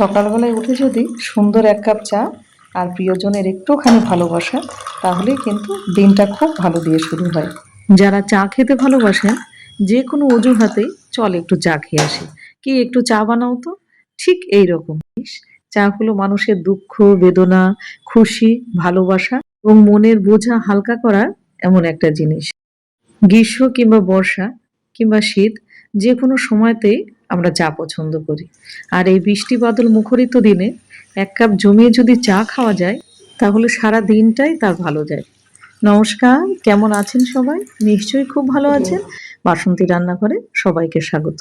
সকালবেলায় উঠে যদি সুন্দর এক কাপ চা আর প্রিয়জনের একটুখানি ভালোবাসা, তাহলেই কিন্তু দিনটা খুব ভালো দিয়ে শুরু হয়। যারা চা খেতে ভালোবাসেন, যে কোনো অজুহাতেই চল একটু চা খেয়ে আসি। কি একটু চা বানাও তো? ঠিক এই রকম। চা হলো মানুষের দুঃখ, বেদনা, খুশি, ভালোবাসা এবং মনের বোঝা হালকা করার এমন একটা জিনিস। গ্রীষ্ম কিংবা বর্ষা কিংবা শীত যে কোনো সময়তেই আমরা চা পছন্দ করি। আর এই বৃষ্টি বাদল মুখরিত দিনে এক কাপ জমিয়ে যদি চা খাওয়া যায়, তাহলে সারা দিনটাই তার ভালো যায়। নমস্কার, কেমন আছেন সবাই? নিশ্চয়ই খুব ভালো আছেন। বাসন্তী রান্নাঘরে সবাইকে স্বাগত।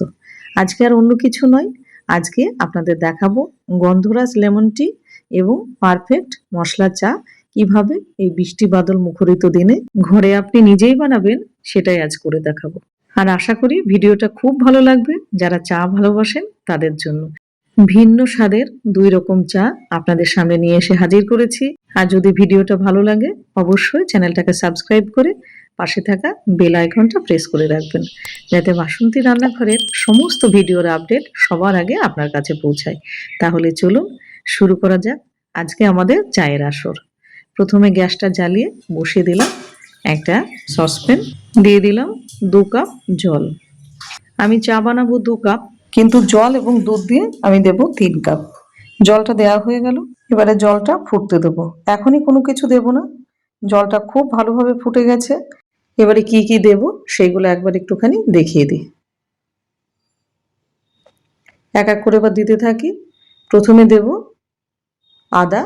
আজকে আর অন্য কিছু নয়, আজকে আপনাদের দেখাবো গন্ধরাজ লেমন টি এবং পারফেক্ট মশলা চা। কীভাবে এই বৃষ্টি বাদল মুখরিত দিনে ঘরে আপনি নিজেই বানাবেন, সেটাই আজ করে দেখাবো। আর আশা করি ভিডিওটা খুব ভালো লাগবে যারা চা ভালোবাসেন তাদের জন্য। ভিন্ন স্বাদের দুই রকম চা আপনাদের সামনে নিয়ে এসে হাজির করেছি। আর যদি ভিডিওটা ভালো লাগে, অবশ্যই চ্যানেলটাকে সাবস্ক্রাইব করে পাশে থাকা বেল আইকনটা প্রেস করে রাখবেন, যাতে বাসন্তী রান্নাঘরের সমস্ত ভিডিওর আপডেট সবার আগে আপনার কাছে পৌঁছায়। তাহলে চলুন শুরু করা যাক আজকে আমাদের চায়ের আসর। প্রথমে গ্যাসটা জ্বালিয়ে বসিয়ে দিলাম। একটা সসপ্যান দিয়ে দিলাম দু কাপ জল। আমি চা বানাবো দু কাপ কিন্তু জল এবং দুধ দিয়ে আমি দেব তিন কাপ জলটা দেওয়া হয়ে গেল, এবারে জলটা ফুটতে দেবো। এখনই কোনো কিছু দেব না। জলটা খুব ভালোভাবে ফুটে গেছে। এবারে কি কি দেব সেইগুলো একবার একটুখানি দেখিয়ে দিই। এক এক করে এবার দিতে থাকি। প্রথমে দেব আদা,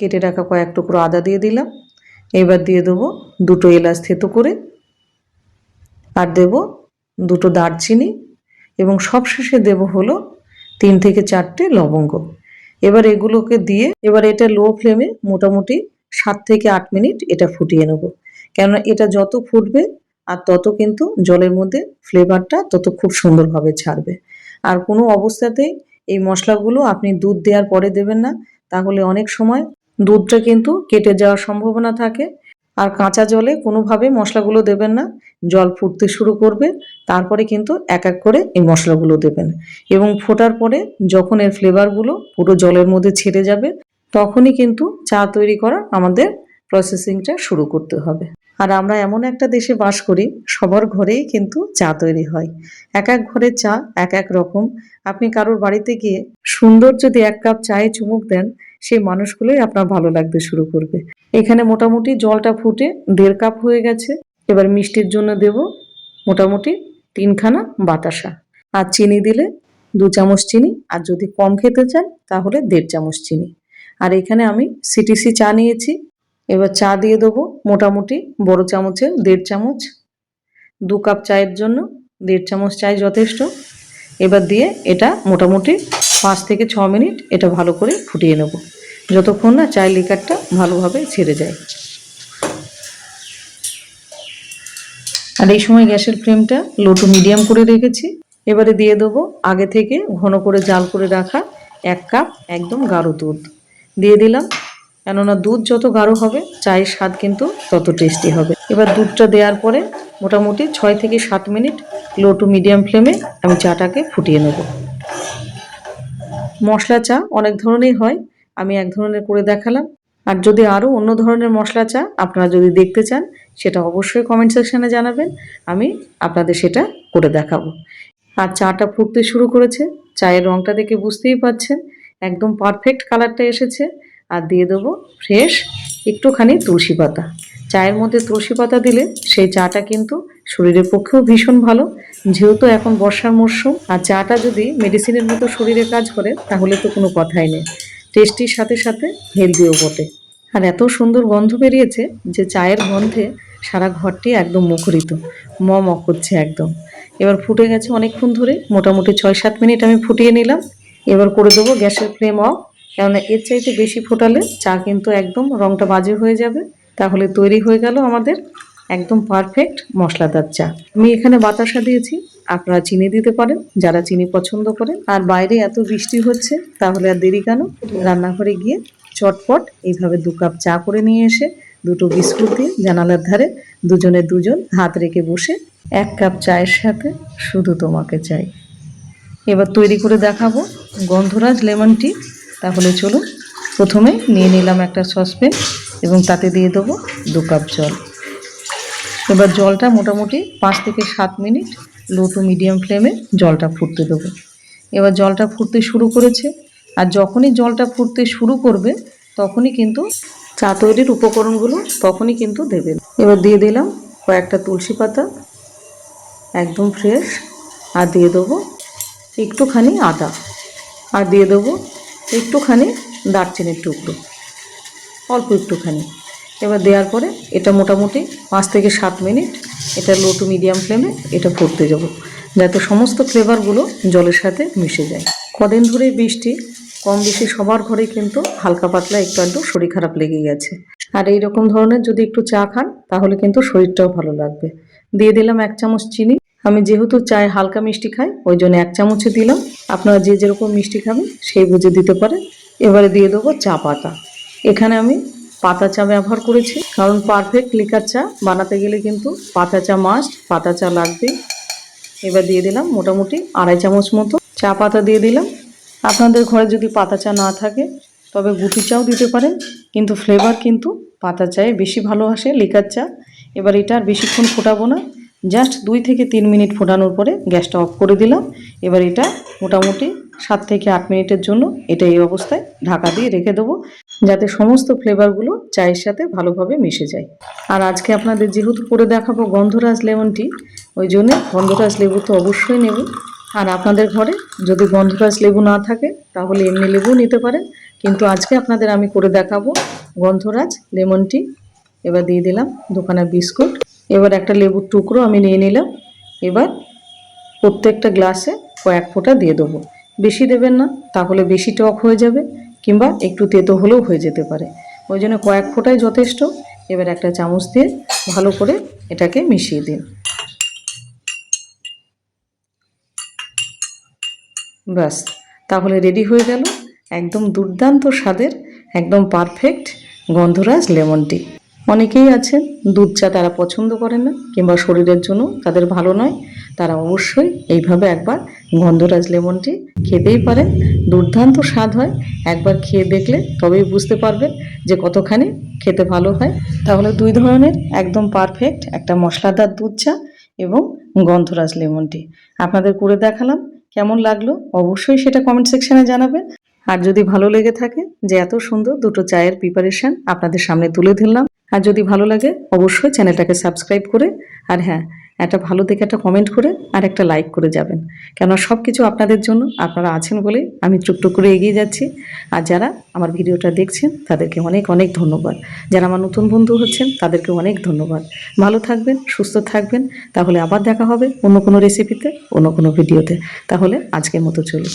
কেটে রাখা কয়েক টুকরো আদা দিয়ে দিলাম। এবার দিয়ে দেবো দুটো এলাচ থেতো করে। আর দেব দুটো দারচিনি এবং সবশেষে দেব হলো তিন থেকে চারটে লবঙ্গ। এবার এগুলোকে দিয়ে এবার এটা লো ফ্লেমে মোটামুটি সাত থেকে আট মিনিট এটা ফুটিয়ে নেব। কেননা এটা যত ফুটবে আর তত কিন্তু জলের মধ্যে ফ্লেভারটা তত খুব সুন্দরভাবে ছাড়বে। আর কোনো অবস্থাতেই এই মশলাগুলো আপনি দুধ দেওয়ার পরে দেবেন না। তাহলে অনেক সময় দুধটা কিন্তু কেটে যাওয়ার সম্ভাবনা থাকে। আর কাঁচা জলে কোনোভাবে মশলাগুলো দেবেন না। জল ফুটতে শুরু করবে, তারপরে কিন্তু এক এক করে এই মশলাগুলো দেবেন। এবং ফোটার পরে যখন এর ফ্লেভারগুলো পুরো জলের মধ্যে ছেড়ে যাবে, তখনই কিন্তু চা তৈরি করা আমাদের প্রসেসিংটা শুরু করতে হবে। আর আমরা এমন একটা দেশে বাস করি, সবার ঘরেই কিন্তু চা তৈরি হয়। এক এক ঘরের চা, এক এক রকম। আপনি কারোর বাড়িতে গিয়ে সুন্দর যদি এক কাপ চায়ে চুমুক দেন, সেই মানুষগুলোই আপনার ভালো লাগতে শুরু করবে। এখানে মোটামুটি জলটা ফুটে দেড় কাপ হয়ে গেছে। এবার মিষ্টির জন্য দেব মোটামুটি তিনখানা বাতাসা। আর চিনি দিলে দু চামচ চিনি, আর যদি কম খেতে চান, তাহলে দেড় চামচ চিনি। আর এখানে আমি সিটিসি চা নিয়েছি। এবার চা দিয়ে দেবো মোটামুটি বড় চামচের দেড় চামচ। দু কাপ চায়ের জন্য, দেড় চামচ চাই যথেষ্ট। এবার দিয়ে এটা মোটামুটি পাঁচ থেকে ছ মিনিট এটা ভালো করে ফুটিয়ে নেব। যতক্ষণ না চায়ের লিকারটা ভালোভাবে ছেড়ে যায়। আর এই সময় গ্যাসের ফ্লেমটা লো টু মিডিয়াম করে রেখেছি। এবারে দিয়ে দেবো আগে থেকে ঘন করে জাল করে রাখা এক কাপ একদম গাঢ় দুধ। দিয়ে দিলাম কেননা দুধ যত গাঢ় হবে, চায়ের স্বাদ কিন্তু তত টেস্টি হবে। এবার দুধটা দেওয়ার পরে মোটামুটি ছয় থেকে সাত মিনিট লো টু মিডিয়াম ফ্লেমে আমি চাটাকে ফুটিয়ে নেব। মশলা চা অনেক ধরনেরই হয়, আমি এক ধরনের করে দেখালাম। আর যদি আরও অন্য ধরনের মশলা চা আপনারা যদি দেখতে চান, সেটা অবশ্যই কমেন্ট সেকশানে জানাবেন, আমি আপনাদের সেটা করে দেখাবো। আর চাটা ফুটতে শুরু করেছে, চায়ের রঙটা দেখে বুঝতেই পাচ্ছেন একদম পারফেক্ট কালারটা এসেছে। আর দিয়ে দেবো ফ্রেশ একটুখানি তুলসী পাতা। চায়ের মধ্যে তুলসী পাতা দিলে সেই চাটা কিন্তু শরীরের পক্ষেও ভীষণ ভালো। যেহেতু এখন বর্ষার মরশুম, আর চাটা যদি মেডিসিনের মতো শরীরে কাজ করে, তাহলে তো কোনো কথাই নেই। টেস্টির সাথে সাথে হেলদিও বটে। আর এত সুন্দর গন্ধ বেরিয়েছে যে চায়ের গন্ধে সারা ঘরটি একদম মুখরিত ম ম করছে একদম। এবার ফুটে গেছে অনেকক্ষণ ধরে, মোটামুটি ছয় সাত মিনিট আমি ফুটিয়ে নিলাম। এবার করে দেবো গ্যাসের ফ্লেম অফ কেননা এর চাইতে বেশি ফোটালে চা কিন্তু একদম রংটা বাজে হয়ে যাবে। তাহলে তৈরি হয়ে গেল আমাদের একদম পারফেক্ট মশলাদার চা। আমি এখানে বাতাসা দিয়েছি, আপনারা চিনি দিতে পারেন, যারা চিনি পছন্দ করেন। আর বাইরে এত বৃষ্টি হচ্ছে, তাহলে আর দেরি কেন? রান্নাঘরে গিয়ে চটপট এইভাবে দু কাপ চা করে নিয়ে এসে, দুটো বিস্কুট দিয়ে জানালার ধারে দুজনে দুজন হাত রেখে বসে এক কাপ চায়ের সাথে শুধু তোমাকে চাই। এবার তৈরি করে দেখাবো গন্ধরাজ লেমন টি। তাহলে চলুন, প্রথমে নিয়ে নিলাম একটা সসপ্যান এবং তাতে দিয়ে দেবো দু কাপ জল। এবার জলটা মোটামুটি পাঁচ থেকে সাত মিনিট লো টু মিডিয়াম ফ্লেমে জলটা ফুটতে দেবো। এবার জলটা ফুটতে শুরু করেছে আর যখনই জলটা ফুটতে শুরু করবে, তখনই কিন্তু চা তৈরির উপকরণগুলো তখনই কিন্তু দেবেন। এবার দিয়ে দিলাম কয়েকটা তুলসী পাতা, একদম ফ্রেশ, আর দিয়ে দেবো একটুখানি আদা। আর দিয়ে দেবো একটুখানি দারচিনির টুকরো, অল্প একটুখানি। এবার দেওয়ার পরে এটা মোটামুটি পাঁচ থেকে সাত মিনিট এটা লো টু মিডিয়াম ফ্লেমে এটা ফুটতে যাব যাতে সমস্ত ফ্লেভারগুলো জলের সাথে মিশে যায়। কদিন ধরে বৃষ্টি, কম বেশি সবার ঘরে কিন্তু হালকা পাতলা একটু একটু শরীর খারাপ লেগে গেছে আর এই রকম ধরনের যদি একটু চা খান, তাহলে কিন্তু শরীরটাও ভালো লাগবে। দিয়ে দিলাম এক চামচ চিনি। আমি যেহেতু চায় হালকা মিষ্টি খাই, ওই জন্য এক চামচে দিলাম। আপনারা যে যেরকম মিষ্টি খাবেন, সেই বুঝে দিতে পারেন। এবারে দিয়ে দেবো চা পাতা। এখানে আমি পাতা চা ব্যবহার করেছি, কারণ পারফেক্ট লিকার চা। বানাতে গেলে কিন্তু পাতা চা মাস্ট পাতা চা লাগবে। এবার দিয়ে দিলাম মোটামুটি আড়াই চামচ মতো চা পাতা দিয়ে দিলাম। আপনাদের ঘরে যদি পাতা চা না থাকে, তবে গুটি চাও দিতে পারেন। কিন্তু ফ্লেভার কিন্তু পাতা চায়ে বেশি ভালো আসে লিকার চা। এবার এটা আর বেশিক্ষণ ফোটাবো না। জাস্ট দুই থেকে তিন মিনিট ফোটানোর পরে গ্যাসটা অফ করে দিলাম। এবার এটা মোটামুটি সাত থেকে আট মিনিটের জন্য এটা এই অবস্থায় ঢাকা দিয়ে রেখে দেবো, যাতে সমস্ত ফ্লেভারগুলো চায়ের সাথে ভালোভাবে মিশে যায়। আর আজকে আপনাদের যেহেতু করে দেখাবো গন্ধরাজ লেমন টি, ওই জন্যে গন্ধরাজ লেবু তো অবশ্যই নেব আর আপনাদের ঘরে যদি গন্ধরাজ লেবু না থাকে, তাহলে এমনি লেবু নিতে পারেন। কিন্তু আজকে আপনাদের আমি করে দেখাবো গন্ধরাজ লেমন টি। এবার দিয়ে দিলাম দোকানের বিস্কুট। এবার একটা লেবুর টুকরো আমি নিয়ে নিলাম। এবার প্রত্যেকটা গ্লাসে কয়েক ফোঁটা দিয়ে দেবো। বেশি দেবেন না, তাহলে বেশি টক হয়ে যাবে কিংবা একটু তেতো হলেও হয়ে যেতে পারে। ওই জন্য কয়েক ফোঁটাই যথেষ্ট। এবার একটা চামচ দিয়ে ভালো করে এটাকে মিশিয়ে দিন। ব্যাস, তাহলে রেডি হয়ে গেল। একদম দুর্দান্ত স্বাদের, একদম পারফেক্ট গন্ধরাজ লেমন টি। অনেকেই আছেন, দুধ চা তারা পছন্দ করেন না, কিংবা শরীরের জন্য তাদের ভালো নয়, তারা অবশ্যই এইভাবে একবার গন্ধরাজ লেমনটি খেতেই পারেন। দুর্দান্ত স্বাদ হয়, একবার খেয়ে দেখলে তবেই বুঝতে পারবেন যে কতখানি খেতে ভালো হয়। তাহলে দুই ধরনের একদম পারফেক্ট একটা মশলাদার দুধ চা এবং গন্ধরাজ লেমনটি আপনাদের করে দেখালাম, কেমন লাগল অবশ্যই সেটা কমেন্ট সেকশানে জানাবেন। আর যদি ভালো লেগে থাকে যে এত সুন্দর দুটো চায়ের প্রিপারেশন আপনাদের সামনে তুলে ধরলাম আর যদি ভালো লাগে, অবশ্যই চ্যানেলটাকে সাবস্ক্রাইব করে, আর হ্যাঁ একটা ভালো দেখে একটা কমেন্ট করে, আর একটা লাইক করে যাবেন। কেননা সব কিছু আপনাদের জন্য, আপনারা আছেন বলেই আমি টুকটুক করে এগিয়ে যাচ্ছি। আর যারা আমার ভিডিওটা দেখছেন, তাদেরকে অনেক অনেক ধন্যবাদ। যারা আমার নতুন বন্ধু হচ্ছেন, তাদেরকে অনেক ধন্যবাদ। ভালো থাকবেন, সুস্থ থাকবেন, তাহলে আবার দেখা হবে অন্য কোনো রেসিপিতে অন্য কোনো ভিডিওতে তাহলে আজকের মতো চলুন।